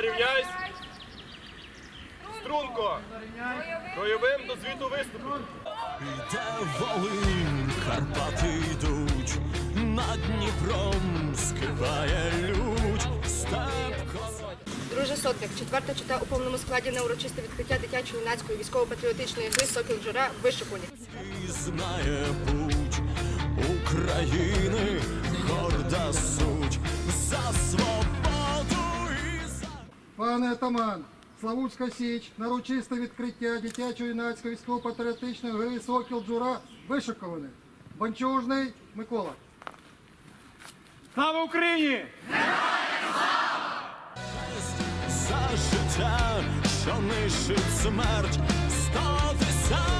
Рівняйсь! Струнко! Бойовим до звіту виступу! Йде Волинь, Карпати йдуть, над Дніпром скипає лють, степ. Друже Сотник, четверта чита у повному складі на урочисте відкриття дитячої юнацької військово-патріотичної гри Сокіл Джура вишикувані. І знає путь України, горда суть за свободу Пане атаман, Славутська Січ, нарочисте відкриття дитячої юнацької військово-патріотичної гри Сокіл Джура вишиковане. Банчужний Микола. Слава Україні! за життя, що нищить смерть, стати десята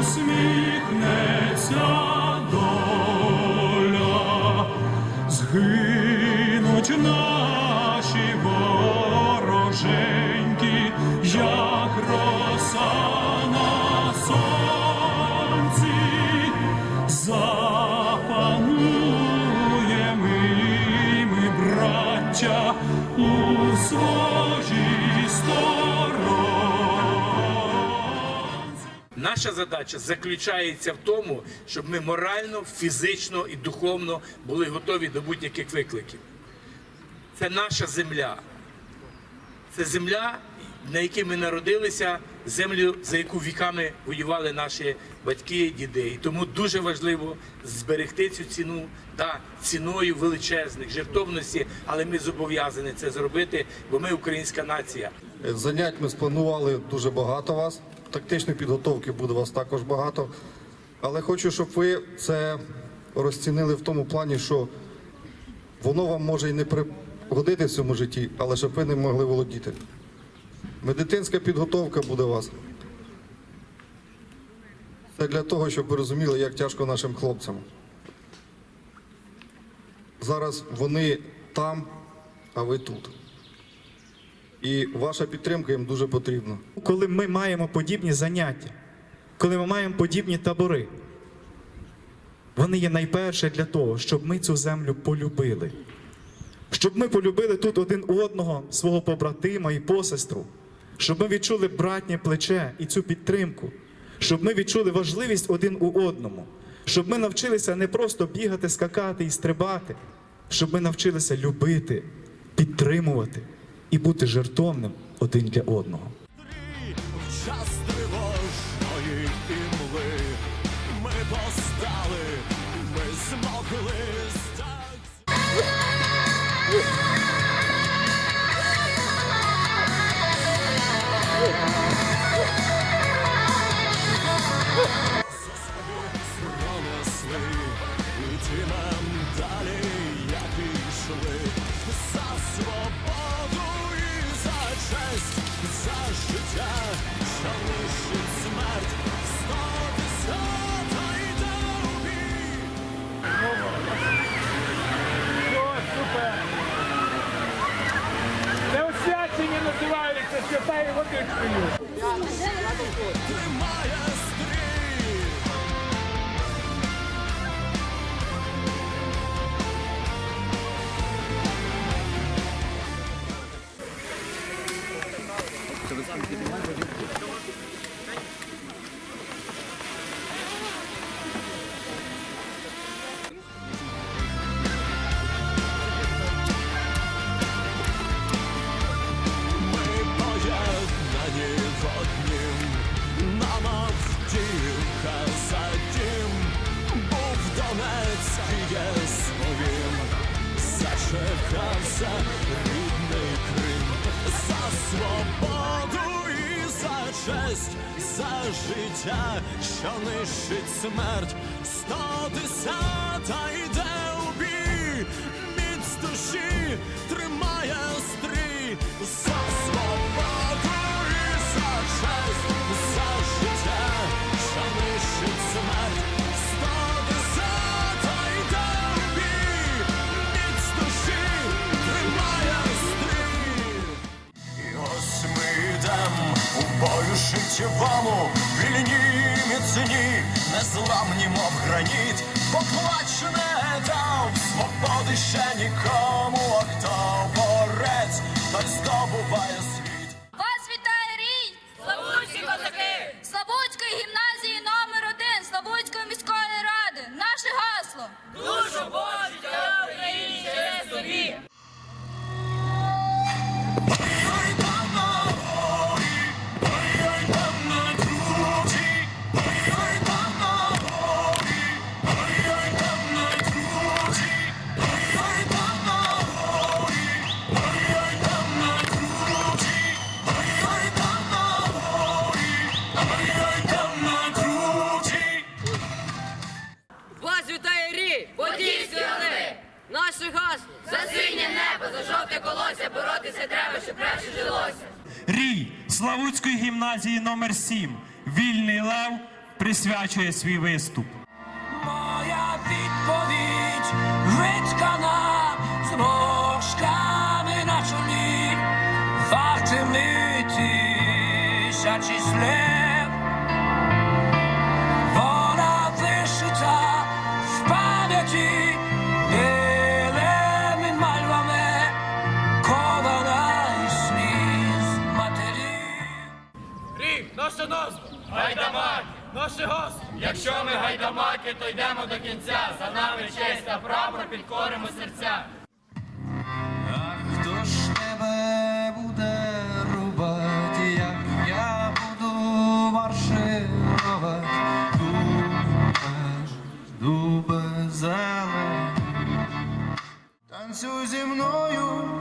усміхнеться доля. Згинуть наші вороженьки, як роса на ми, браття, Наша задача заключається в тому, щоб ми морально, фізично і духовно були готові до будь-яких викликів. Це наша земля. Це земля, на якій ми народилися, землю, за яку віками воювали наші батьки, діди. І тому дуже важливо зберегти цю ціну та ціною величезних жертовності, але ми зобов'язані це зробити, бо ми українська нація. Занять ми спланували дуже багато вас. Тактичної підготовки буде вас також багато. Але хочу, щоб ви це розцінили в тому плані, що воно вам може і не пригодити в цьому житті, але щоб ви не могли володіти. Медицинська підготовка буде у вас. Це для того, щоб ви розуміли, як тяжко нашим хлопцям. Зараз вони там, а ви тут. І ваша підтримка їм дуже потрібна. коли ми маємо подібні заняття, коли ми маємо подібні табори, вони є найперше для того, щоб ми цю землю полюбили, щоб ми полюбили тут один одного, свого побратима і посестру, щоб ми відчули братнє плече і цю підтримку, щоб ми відчули важливість один у одному, щоб ми навчилися не просто бігати, скакати і стрибати, щоб ми навчилися любити, підтримувати і бути жертовним один для одного. В час тривожної імли ми постали, ми змогли честь, за життя, що нищить смерть, сто десята йде у бій, міць душі тримає стрій, за свободу гімназії номер 7 Вільний Лев присвячує свій виступ. Моя відповідь виткана зморшками на чолі, вартими тисячі слів. До кінця. За нами честь та прапор підкоримо серця. А хто ж тебе буде рубати, я буду марширувати? Дубе, дубе зелень, танцюй зі мною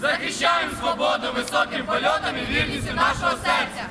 Захищаємо свободу високим польотом і вірністю нашого серця.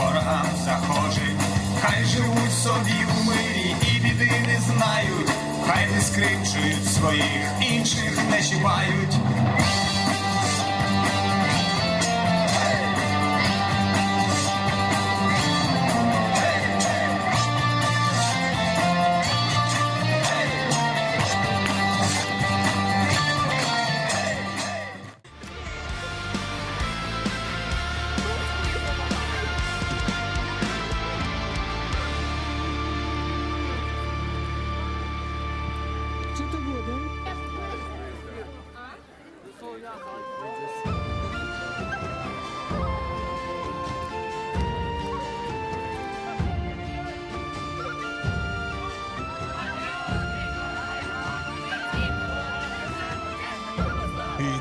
Ворогам захожий. Хай живуть собі у мирі і біди не знають. Хай не скрипчують своїх, інших не чіпають.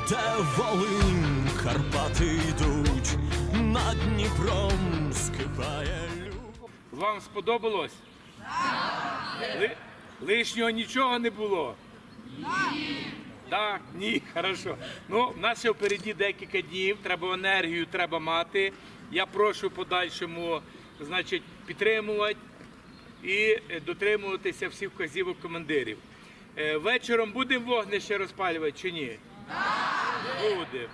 Іде Волинь, Карпати йдуть, над Дніпром скипає люд. Вам сподобалось? Ли- лишнього нічого не було? Ні. Так, ні, хорошо. Ну, в нас ще впереді декілька днів, треба енергію, треба мати. Я прошу подальшому, значить, підтримувати і е, дотримуватися всіх вказівок командирів. Е, Вечором будемо вогнище розпалювати чи ні? Так. Буде.